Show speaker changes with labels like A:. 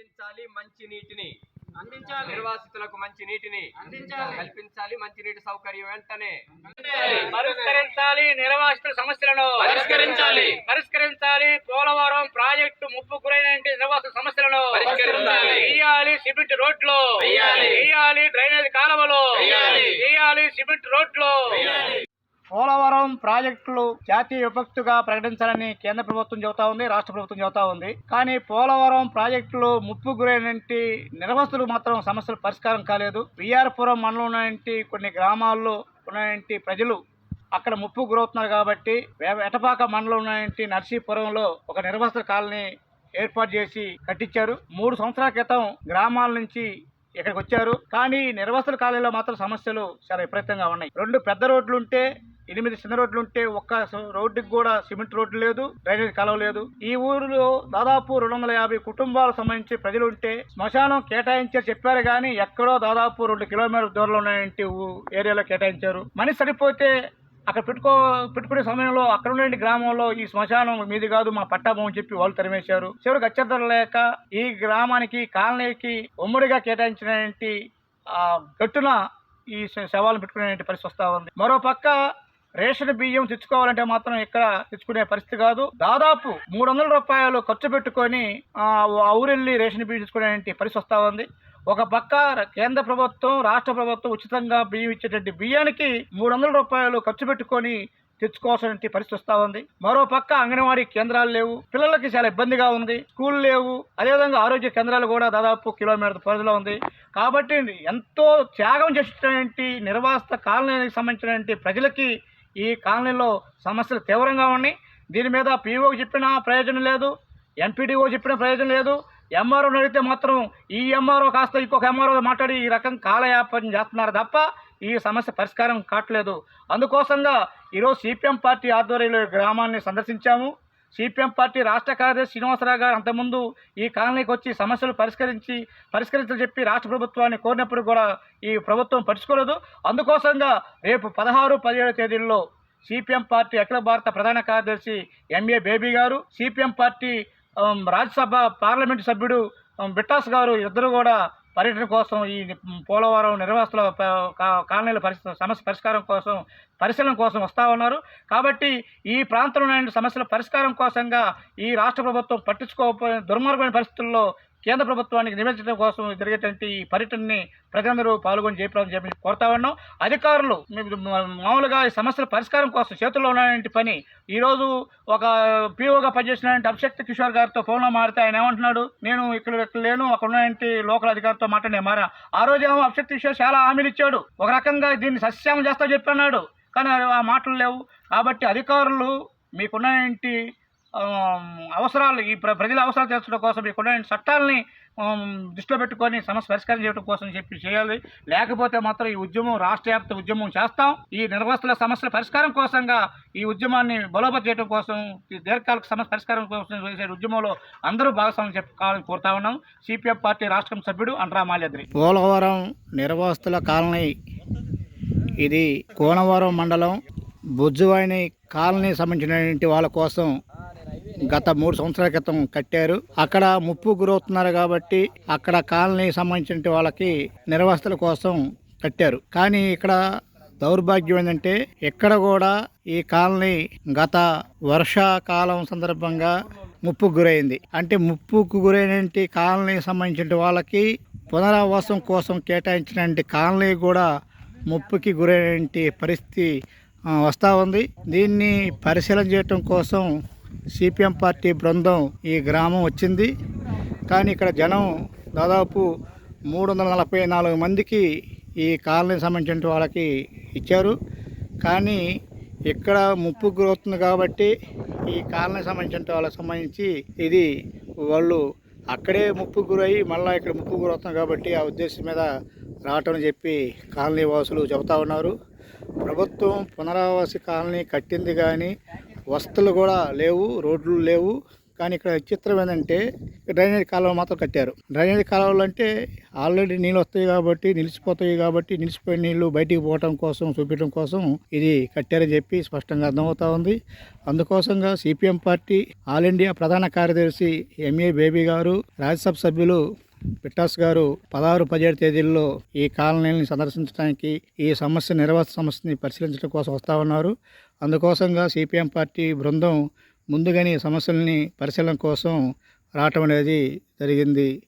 A: అందించాలి మంచి నీటిని.
B: అందించాలి.
A: నిర్వాసితులకు మంచి నీటిని.
B: అందించాలి.
A: కల్పించాలి మంచి నీటి సౌకర్యం వెంటనే.
B: పరిష్కరించాలి నిర్వాసితుల సమస్యలను.
A: పరిష్కరించాలి.
B: పరిష్కరించాలి పోలవరం ప్రాజెక్టు ముప్పు గురైన నిర్వాసిత సమస్యలను.
A: పరిష్కరించాలి.
B: వేయాలి సిమెంట్ రోడ్లు.
A: వేయాలి.
B: వేయాలి డ్రైనేజ్ కాలువలు.
A: వేయాలి.
B: వేయాలి సిమెంట్ రోడ్లు. పోలవరం ప్రాజెక్టులు జాతీయ విపత్తుగా ప్రకటించాలని కేంద్ర ప్రభుత్వం చెబుతా ఉంది రాష్ట్ర ప్రభుత్వం చెబుతా ఉంది. కానీ పోలవరం ప్రాజెక్టులు ముప్పు గురైనటువంటి నిర్వస్తులు మాత్రం సమస్యలు పరిష్కారం కాలేదు. విఆర్పురం మండలం కొన్ని గ్రామాల్లో ఉన్నటువంటి ప్రజలు అక్కడ ముప్పు గురవుతున్నారు కాబట్టి ఎటపాక మండలం ఉన్నటువంటి నర్సీపురంలో ఒక నిర్వస్త కాలనీ ఏర్పాటు చేసి కట్టించారు. మూడు సంవత్సరాల క్రితం గ్రామాల నుంచి ఇక్కడికి వచ్చారు. కానీ నిర్వసన కాలంలో మాత్రం సమస్యలు చాలా విపరీతంగా ఉన్నాయి. రెండు పెద్ద రోడ్లు ఉంటే ఎనిమిది చిన్న రోడ్లు ఉంటే ఒక్క రోడ్డుకి కూడా సిమెంట్ రోడ్డు లేదు డ్రైనేజ్ కలవ లేదు. ఈ ఊరిలో దాదాపు రెండు వందల యాభై కుటుంబాలకు సంబంధించి ప్రజలు ఉంటే శ్మశానం కేటాయించారు చెప్పారు కానీ ఎక్కడో దాదాపు రెండు కిలోమీటర్ల దూరంలో ఉన్నటువంటి ఏరియాలో కేటాయించారు. మనిషి సరిపోతే అక్కడ పెట్టుకో పెట్టుకునే సమయంలో అక్కడ ఉండే గ్రామంలో ఈ శ్మశానం మీది కాదు మా పట్టాభం చెప్పి వాళ్ళు తరిమేశారు. చివరికి అత్యర్థం లేక ఈ గ్రామానికి కాలనీకి ఉమ్మడిగా కేటాయించిన గట్టున ఈ శవాలను పెట్టుకునే పరిస్థితి వస్తా ఉంది. మరో పక్క రేషన్ బియ్యం తెచ్చుకోవాలంటే మాత్రం ఇక్కడ తెచ్చుకునే పరిస్థితి కాదు. దాదాపు మూడు వందల రూపాయలు ఖర్చు పెట్టుకొని ఊరెళ్ళి రేషన్ బియ్యం తెచ్చుకునే పరిస్థితి వస్తూ ఉంది. ఒక పక్క కేంద్ర ప్రభుత్వం రాష్ట్ర ప్రభుత్వం ఉచితంగా బియ్యం ఇచ్చేటువంటి బియ్యానికి మూడు వందల రూపాయలు ఖర్చు పెట్టుకొని తెచ్చుకోవాల్సిన పరిస్థితి వస్తూ ఉంది. మరో పక్క అంగన్వాడీ కేంద్రాలు లేవు. పిల్లలకి చాలా ఇబ్బందిగా ఉంది. స్కూల్ లేవు. అదేవిధంగా ఆరోగ్య కేంద్రాలు కూడా దాదాపు కిలోమీటర్ పరిధిలో ఉంది. కాబట్టి ఎంతో త్యాగం చేసినటువంటి నిర్వాసిత కాలనీకి సంబంధించినటువంటి ప్రజలకి ఈ కాలనీలో సమస్యలు తీవ్రంగా ఉన్నాయి. దీని మీద పీఓకి చెప్పినా ప్రయోజనం లేదు. ఎంపీడీఓ చెప్పిన ప్రయోజనం లేదు. ఎంఆర్ఓ అడిగితే మాత్రం ఈ ఎంఆర్ఓ కాస్త ఇంకొక ఎంఆర్ఓ మాట్లాడి ఈ రకం కాలయాపన చేస్తున్నారు తప్ప ఈ సమస్య పరిష్కారం కావట్లేదు. అందుకోసంగా ఈరోజు సిపిఎం పార్టీ ఆధ్వర్యంలో గ్రామాన్ని సందర్శించాము. సిపిఎం పార్టీ రాష్ట్ర కార్యదర్శి శ్రీనివాసరావు గారు అంతకుముందు ఈ కాలనీకి వచ్చి సమస్యలు పరిష్కరించి పరిష్కరించని చెప్పి రాష్ట్ర ప్రభుత్వాన్ని కోరినప్పుడు కూడా ఈ ప్రభుత్వం పట్టించుకోలేదు. అందుకోసంగా రేపు పదహారు పదిహేడు తేదీల్లో సిపిఎం పార్టీ అఖిల భారత ప్రధాన కార్యదర్శి MA Baby garu CPM party Rajya Sabha parliament సభ్యుడు బిట్టాస్ గారు ఇద్దరు కూడా పర్యటన కోసం ఈ పోలవరం నిర్వాసుల కాలనీల పరిస్థితి సమస్య పరిష్కారం కోసం పరిశీలన కోసం వస్తూ ఉన్నారు. కాబట్టి ఈ ప్రాంతంలో సమస్యల పరిష్కారం కోసంగా ఈ రాష్ట్ర ప్రభుత్వం పట్టించుకోకపోయిన దుర్మార్గమైన పరిస్థితుల్లో కేంద్ర ప్రభుత్వానికి నివేదించడం కోసం జరిగేటువంటి ఈ పర్యటనని ప్రజలందరూ పాల్గొని జయప్రదం చెప్పి కోరుతా ఉన్నాం. అధికారులు మీ- మామూలుగా ఈ సమస్యల పరిష్కారం కోసం చేతుల్లో ఉన్నటువంటి పని ఈరోజు ఒక పీఓగా పనిచేసినటువంటి అభిషక్తి కిషోర్ గారితో ఫోన్లో మారితే ఆయన ఏమంటున్నాడు? నేను ఇక్కడ ఇక్కడ లేను అక్కడ ఉన్నటువంటి లోకల్ అధికారితో మాట్లాడే మారా. ఆ రోజు ఏమో అభిషక్తి కిషోర్ చాలా హామీలు ఇచ్చాడు. ఒక రకంగా దీన్ని సస్యామం చేస్తా చెప్పన్నాడు కానీ ఆ మాటలు లేవు. కాబట్టి అధికారులు మీకున్నటువంటి అవసరాలు ఈ ప్ర- ప్రజల అవసరాలు తీర్చడం కోసం మీకున్న చట్టాలని దృష్టిలో పెట్టుకొని సమస్య పరిష్కారం చేయడం కోసం చెప్పి చేయాలి. లేకపోతే మాత్రం ఈ ఉద్యమం రాష్ట్ర వ్యాప్త ఉద్యమం చేస్తాం. ఈ నిర్వస్తుల సమస్యల పరిష్కారం కోసంగా ఈ ఉద్యమాన్ని బలోపతి చేయడం కోసం ఈ దీర్ఘకాలిక సమస్య పరిష్కారం కోసం చేసే ఉద్యమంలో అందరూ భాగస్వామ్యం చెప్పుకోవాలని కోరుతా ఉన్నాం. సిపిఎం పార్టీ రాష్ట్రం సభ్యుడు అండ్రా మాల్యాద్రి.
C: పోలవరం నిర్వాసితుల కాలనీ. ఇది కోనవరం మండలం బుజ్జువాణి కాలనీ సంబంధించినటువంటి వాళ్ళ కోసం గత మూడు సంవత్సరాల క్రితం కట్టారు. అక్కడ ముప్పు గురవుతున్నారు కాబట్టి అక్కడ కాలనీ సంబంధించిన వాళ్ళకి నిర్వాసితుల కోసం కట్టారు. కానీ ఇక్కడ దౌర్భాగ్యం ఏంటంటే ఇక్కడ కూడా ఈ కాలనీ గత వర్షాకాలం సందర్భంగా ముప్పుకు గురైంది. అంటే ముప్పుకు గురైనటువంటి కాలనీకి సంబంధించిన వాళ్ళకి పునరావాసం కోసం కేటాయించినటువంటి కాలనీ కూడా ముప్పుకి గురైనటువంటి పరిస్థితి వస్తూ ఉంది. దీన్ని పరిశీలన చేయటం కోసం సిపిఎం పార్టీ బృందం ఈ గ్రామం వచ్చింది. కానీ ఇక్కడ జనం దాదాపు మూడు వందల నలభై నాలుగు మందికి ఈ కాలనీకి సంబంధించిన వాళ్ళకి ఇచ్చారు. కానీ ఇక్కడ ముప్పు గురవుతుంది కాబట్టి ఈ కాలనీ సంబంధించిన వాళ్ళకి సంబంధించి ఇది వాళ్ళు అక్కడే ముప్పు గురయ్యి మళ్ళీ ఇక్కడ ముప్పు గురవుతుంది కాబట్టి ఆ ఉద్దేశం మీద రావటం అని చెప్పి కాలనీ వాసులు చెబుతా ఉన్నారు. ప్రభుత్వం పునరావాస కాలనీ కట్టింది కానీ వసతులు కూడా లేవు రోడ్లు లేవు.
B: కానీ ఇక్కడ విచిత్రం ఏంటంటే డ్రైనేజ్ కాలువ మాత్రం కట్టారు. డ్రైనేజ్ కాలువలు అంటే ఆల్రెడీ నీళ్ళు వస్తాయి కాబట్టి నిలిచిపోతాయి కాబట్టి నిలిచిపోయిన నీళ్ళు బయటికి పోవటం కోసం చూపించడం కోసం ఇది కట్టారని చెప్పి స్పష్టంగా అర్థమవుతా ఉంది. అందుకోసంగా సిపిఎం పార్టీ ఆల్ ఇండియా ప్రధాన కార్యదర్శి ఎంఏ బేబీ గారు రాజ్యసభ సభ్యులు పిట్టాస్ గారు పదహారు పదిహేడు తేదీల్లో ఈ కాలనీని సందర్శించడానికి ఈ సమస్య నిర్వహత సమస్యని పరిశీలించడం కోసం వస్తూ ఉన్నారు. అందుకోసంగా సిపిఎం పార్టీ బృందం ముందుగానే సమస్యల్ని పరిశీలన కోసం రావటం అనేది జరిగింది.